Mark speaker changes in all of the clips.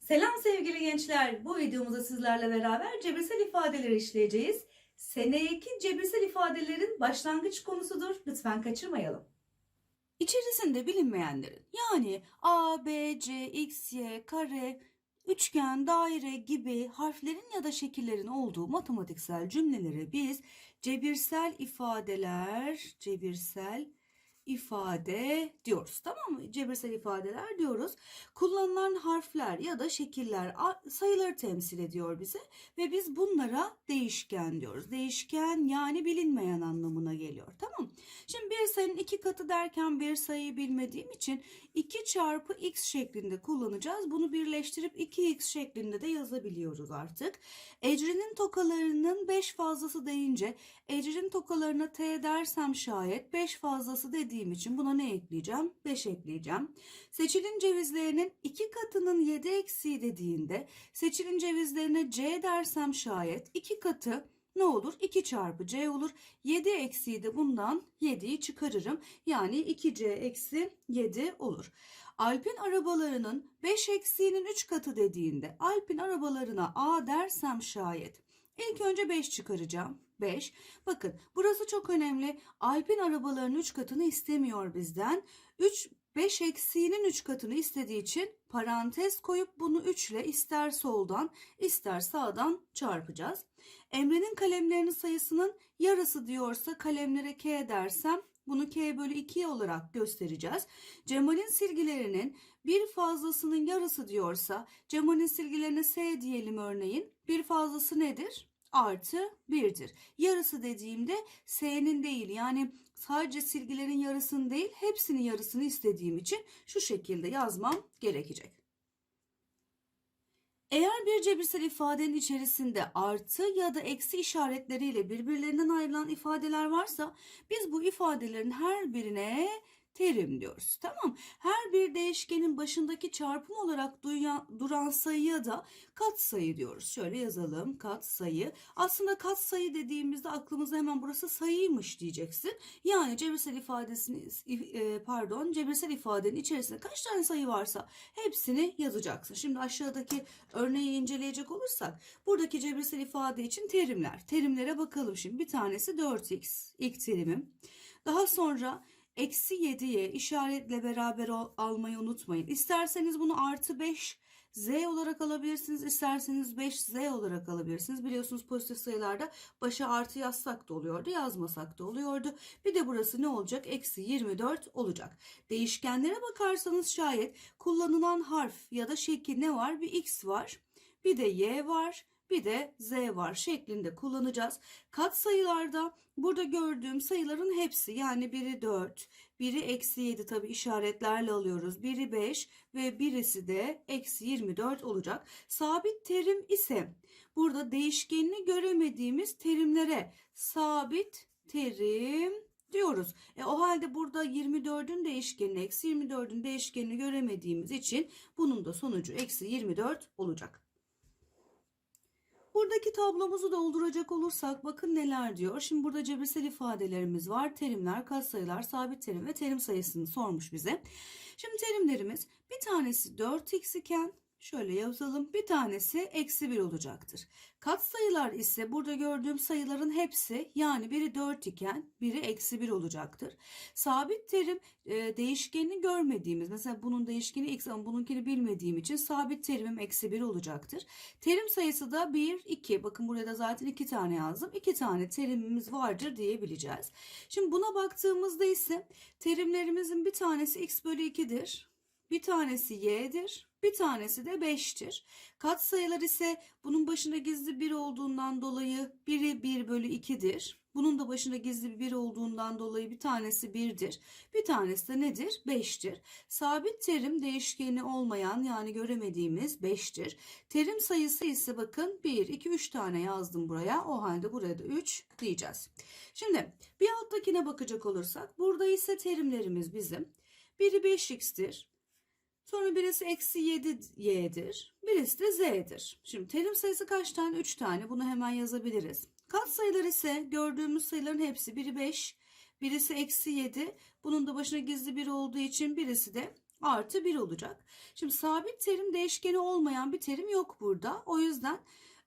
Speaker 1: Selam sevgili gençler. Bu videomuzda sizlerle beraber cebirsel ifadeleri işleyeceğiz. Seneki cebirsel ifadelerin başlangıç konusudur. Lütfen kaçırmayalım. İçerisinde bilinmeyenlerin yani A, B, C, X, Y, kare, üçgen, daire gibi harflerin ya da şekillerin olduğu matematiksel cümlelere biz cebirsel ifadeler, cebirsel ifade diyoruz. Tamam mı? Cebirsel ifadeler diyoruz. Kullanılan harfler ya da şekiller sayıları temsil ediyor bize ve biz bunlara değişken diyoruz. Değişken yani bilinmeyen anlamına geliyor. Tamam. Şimdi bir sayının iki katı derken bir sayıyı bilmediğim için 2 çarpı x şeklinde kullanacağız. Bunu birleştirip 2x şeklinde de yazabiliyoruz artık. Ecrin'in tokalarının 5 fazlası deyince Ecrin tokalarına t dersem şayet 5 fazlası dediğim için buna ne ekleyeceğim? 5 ekleyeceğim. Seçilin cevizlerinin 2 katının 7 eksiği dediğinde seçilin cevizlerine c dersem şayet 2 katı ne olur? 2 çarpı c olur. 7 eksiği de bundan 7'yi çıkarırım. Yani 2c eksi 7 olur. Alp'in arabalarının 5 eksiğinin 3 katı dediğinde Alp'in arabalarına a dersem şayet ilk önce 5 çıkaracağım. 5. Bakın burası çok önemli. Alp'in arabalarının 3 katını istemiyor bizden. 3 5 eksiğinin 3 katını istediği için parantez koyup bunu 3 ile ister soldan ister sağdan çarpacağız. Emre'nin kalemlerinin sayısının yarısı diyorsa kalemlere k dersem bunu k bölü 2 olarak göstereceğiz. Cemal'in silgilerinin bir fazlasının yarısı diyorsa Cemal'in silgilerine s diyelim örneğin. Bir fazlası nedir? Artı 1'dir. Yarısı dediğimde s'nin değil yani sadece silgilerin yarısını değil hepsinin yarısını istediğim için şu şekilde yazmam gerekecek. Eğer bir cebirsel ifadenin içerisinde artı ya da eksi işaretleriyle birbirlerinden ayrılan ifadeler varsa biz bu ifadelerin her birine terim diyoruz. Tamam. Her bir değişkenin başındaki çarpım olarak duyan, duran sayıya da katsayı diyoruz. Şöyle yazalım katsayı. Aslında katsayı dediğimizde aklımıza hemen burası sayıymış diyeceksin. Yani cebirsel ifadesini e, pardon cebirsel ifadenin içerisinde kaç tane sayı varsa hepsini yazacaksın. Şimdi aşağıdaki örneği inceleyecek olursak buradaki cebirsel ifade için terimler. Terimlere bakalım şimdi. Bir tanesi 4x ilk terimim. Daha sonra Eksi 7'ye işaretle beraber almayı unutmayın. İsterseniz bunu artı 5 z olarak alabilirsiniz. isterseniz 5 z olarak alabilirsiniz. Biliyorsunuz pozitif sayılarda başa artı yazsak da oluyordu. Yazmasak da oluyordu. Bir de burası ne olacak? Eksi 24 olacak. Değişkenlere bakarsanız şayet kullanılan harf ya da şekil ne var? Bir x var. Bir de y var bir de z var şeklinde kullanacağız. Kat sayılarda burada gördüğüm sayıların hepsi yani biri 4, biri eksi 7 tabi işaretlerle alıyoruz. Biri 5 ve birisi de eksi 24 olacak. Sabit terim ise burada değişkenini göremediğimiz terimlere sabit terim diyoruz. E, o halde burada 24'ün değişkenini eksi 24'ün değişkenini göremediğimiz için bunun da sonucu eksi 24 olacak. Buradaki tablomuzu dolduracak olursak bakın neler diyor. Şimdi burada cebirsel ifadelerimiz var. Terimler, katsayılar, sabit terim ve terim sayısını sormuş bize. Şimdi terimlerimiz bir tanesi 4x iken Şöyle yazalım. Bir tanesi eksi 1 olacaktır. Kat sayılar ise burada gördüğüm sayıların hepsi yani biri 4 iken biri eksi 1 olacaktır. Sabit terim e, değişkenini görmediğimiz mesela bunun değişkeni x ama bununkini bilmediğim için sabit terimim eksi 1 olacaktır. Terim sayısı da 1, 2. Bakın burada da zaten 2 tane yazdım. 2 tane terimimiz vardır diyebileceğiz. Şimdi buna baktığımızda ise terimlerimizin bir tanesi x bölü 2'dir. Bir tanesi y'dir. Bir tanesi de 5'tir. Katsayılar ise bunun başında gizli 1 olduğundan dolayı biri 1 bölü 2'dir. Bunun da başında gizli bir 1 olduğundan dolayı bir tanesi 1'dir. Bir tanesi de nedir? 5'tir. Sabit terim değişkeni olmayan yani göremediğimiz 5'tir. Terim sayısı ise bakın 1, 2, 3 tane yazdım buraya. O halde buraya da 3 diyeceğiz. Şimdi bir alttakine bakacak olursak burada ise terimlerimiz bizim. Biri 5x'tir. Sonra birisi eksi 7y'dir. Birisi de z'dir. Şimdi terim sayısı kaç tane? 3 tane. Bunu hemen yazabiliriz. Kat sayılar ise gördüğümüz sayıların hepsi biri 5, Birisi eksi 7. Bunun da başına gizli 1 olduğu için birisi de artı 1 olacak. Şimdi sabit terim değişkeni olmayan bir terim yok burada. O yüzden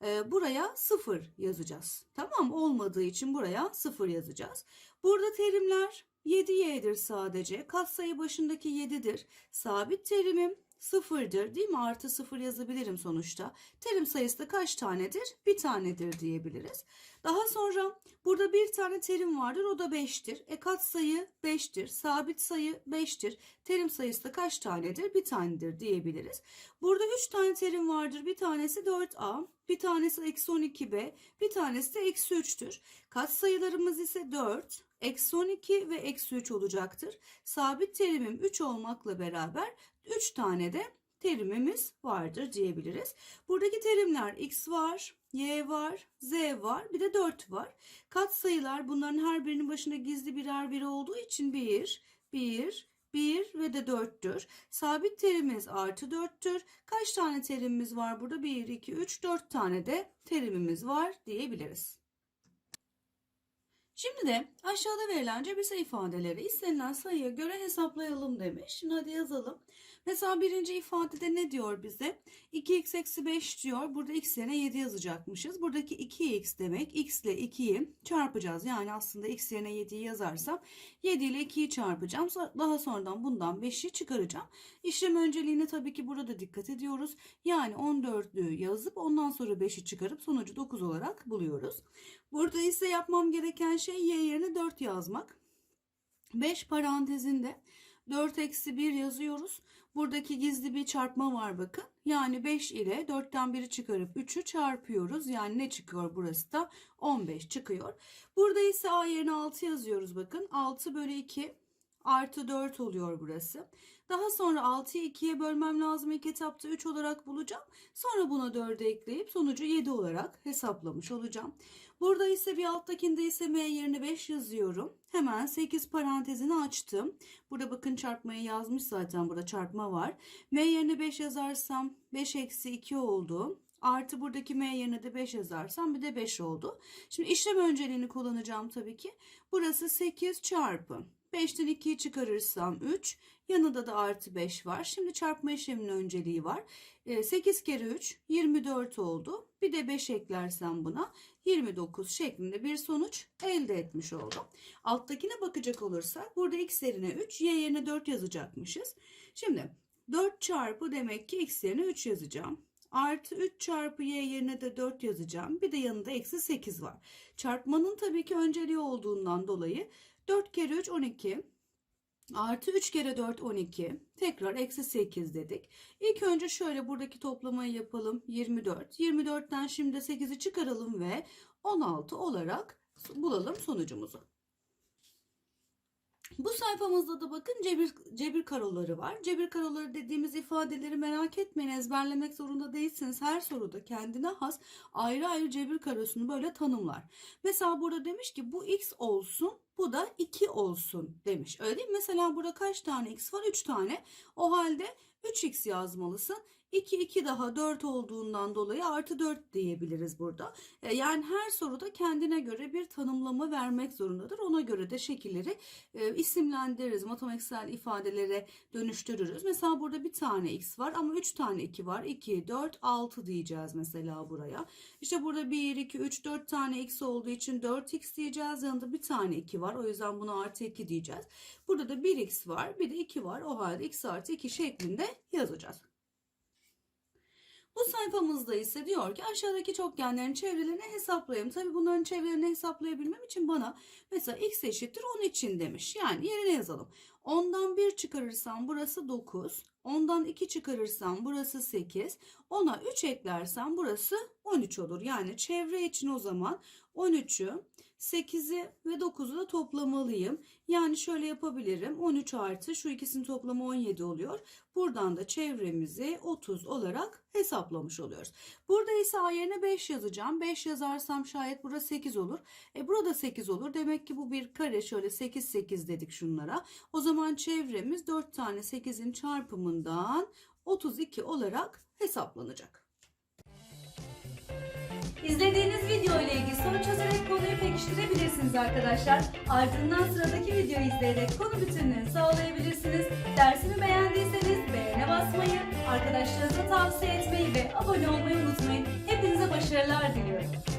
Speaker 1: e, buraya 0 yazacağız. Tamam olmadığı için buraya 0 yazacağız. Burada terimler 7y'dir sadece. Katsayı başındaki 7'dir. Sabit terimim sıfırdır değil mi? Artı sıfır yazabilirim sonuçta. Terim sayısı da kaç tanedir? Bir tanedir diyebiliriz. Daha sonra burada bir tane terim vardır. O da 5'tir. E katsayı 5'tir. Sabit sayı 5'tir. Terim sayısı da kaç tanedir? Bir tanedir diyebiliriz. Burada 3 tane terim vardır. Bir tanesi 4a, bir tanesi eksi 12b, bir tanesi de eksi 3'tür. Katsayılarımız ise 4, eksi 12 ve eksi 3 olacaktır. Sabit terimim 3 olmakla beraber 3 tane de terimimiz vardır diyebiliriz. Buradaki terimler x var, y var, z var, bir de 4 var. Katsayılar bunların her birinin başında gizli birer biri olduğu için 1, 1, 1 ve de 4'tür. Sabit terimimiz artı 4'tür. Kaç tane terimimiz var burada? 1, 2, 3, 4 tane de terimimiz var diyebiliriz. Şimdi de aşağıda verilen cebirsel ifadeleri istenilen sayıya göre hesaplayalım demiş. Şimdi hadi yazalım. Mesela birinci ifadede ne diyor bize? 2x eksi 5 diyor. Burada x yerine 7 yazacakmışız. Buradaki 2x demek x ile 2'yi çarpacağız. Yani aslında x yerine 7'yi yazarsam 7 ile 2'yi çarpacağım. Daha sonradan bundan 5'i çıkaracağım. İşlem önceliğine tabii ki burada dikkat ediyoruz. Yani 14'lüğü yazıp ondan sonra 5'i çıkarıp sonucu 9 olarak buluyoruz. Burada ise yapmam gereken şey y yerine 4 yazmak. 5 parantezinde 4 eksi 1 yazıyoruz. Buradaki gizli bir çarpma var bakın. Yani 5 ile 4'ten 1'i çıkarıp 3'ü çarpıyoruz. Yani ne çıkıyor burası da? 15 çıkıyor. Burada ise a yerine 6 yazıyoruz bakın. 6 bölü 2 artı 4 oluyor burası. Daha sonra 6'yı 2'ye bölmem lazım. İlk etapta 3 olarak bulacağım. Sonra buna 4'ü ekleyip sonucu 7 olarak hesaplamış olacağım. Burada ise bir alttakinde ise m yerine 5 yazıyorum. Hemen 8 parantezini açtım. Burada bakın çarpmayı yazmış zaten burada çarpma var. m yerine 5 yazarsam 5 eksi 2 oldu. Artı buradaki m yerine de 5 yazarsam bir de 5 oldu. Şimdi işlem önceliğini kullanacağım tabii ki. Burası 8 çarpı 5'ten 2'yi çıkarırsam 3. Yanında da artı 5 var. Şimdi çarpma işleminin önceliği var. 8 kere 3 24 oldu. Bir de 5 eklersem buna 29 şeklinde bir sonuç elde etmiş oldum. Alttakine bakacak olursak burada x yerine 3 y yerine 4 yazacakmışız. Şimdi 4 çarpı demek ki x yerine 3 yazacağım. Artı 3 çarpı y yerine de 4 yazacağım. Bir de yanında eksi 8 var. Çarpmanın tabii ki önceliği olduğundan dolayı 4 kere 3 12. Artı 3 kere 4 12. Tekrar eksi 8 dedik. İlk önce şöyle buradaki toplamayı yapalım. 24. 24'ten şimdi 8'i çıkaralım ve 16 olarak bulalım sonucumuzu. Bu sayfamızda da bakın cebir, cebir karoları var. Cebir karoları dediğimiz ifadeleri merak etmeyin ezberlemek zorunda değilsiniz. Her soruda kendine has ayrı ayrı cebir karosunu böyle tanımlar. Mesela burada demiş ki bu x olsun bu da 2 olsun demiş. Öyle değil mi? Mesela burada kaç tane x var? 3 tane. O halde 3x yazmalısın. 2 2 daha 4 olduğundan dolayı artı 4 diyebiliriz burada. E, yani her soruda kendine göre bir tanımlama vermek zorundadır. Ona göre de şekilleri e, isimlendiririz. Matematiksel ifadelere dönüştürürüz. Mesela burada bir tane x var ama 3 tane 2 var. 2, 4, 6 diyeceğiz mesela buraya. İşte burada 1, 2, 3, 4 tane x olduğu için 4x diyeceğiz. Yanında bir tane 2 var. O yüzden buna artı 2 diyeceğiz. Burada da 1x var. Bir de 2 var. O halde x artı 2 şeklinde yazacağız. Bu sayfamızda ise diyor ki aşağıdaki çokgenlerin çevrelerini hesaplayayım. Tabi bunların çevrelerini hesaplayabilmem için bana mesela x eşittir 10 için demiş. Yani yerine yazalım. 10'dan 1 çıkarırsam burası 9. 10'dan 2 çıkarırsam burası 8. 10'a 3 eklersem burası 13 olur. Yani çevre için o zaman 13'ü, 8'i ve 9'u da toplamalıyım. Yani şöyle yapabilirim. 13 artı şu ikisinin toplamı 17 oluyor. Buradan da çevremizi 30 olarak hesaplamış oluyoruz. Burada ise a yerine 5 yazacağım. 5 yazarsam şayet burada 8 olur. E burada 8 olur. Demek ki bu bir kare şöyle 8 8 dedik şunlara. O zaman çevremiz 4 tane 8'in çarpımından 32 olarak hesaplanacak. İzlediğiniz video ile ilgili soru çözerek konuyu pekiştirebilirsiniz arkadaşlar. Ardından sıradaki videoyu izleyerek konu bütünlüğünü sağlayabilirsiniz. Dersimi beğendiyseniz beğene basmayı, arkadaşlarınıza tavsiye etmeyi ve abone olmayı unutmayın. Hepinize başarılar diliyorum.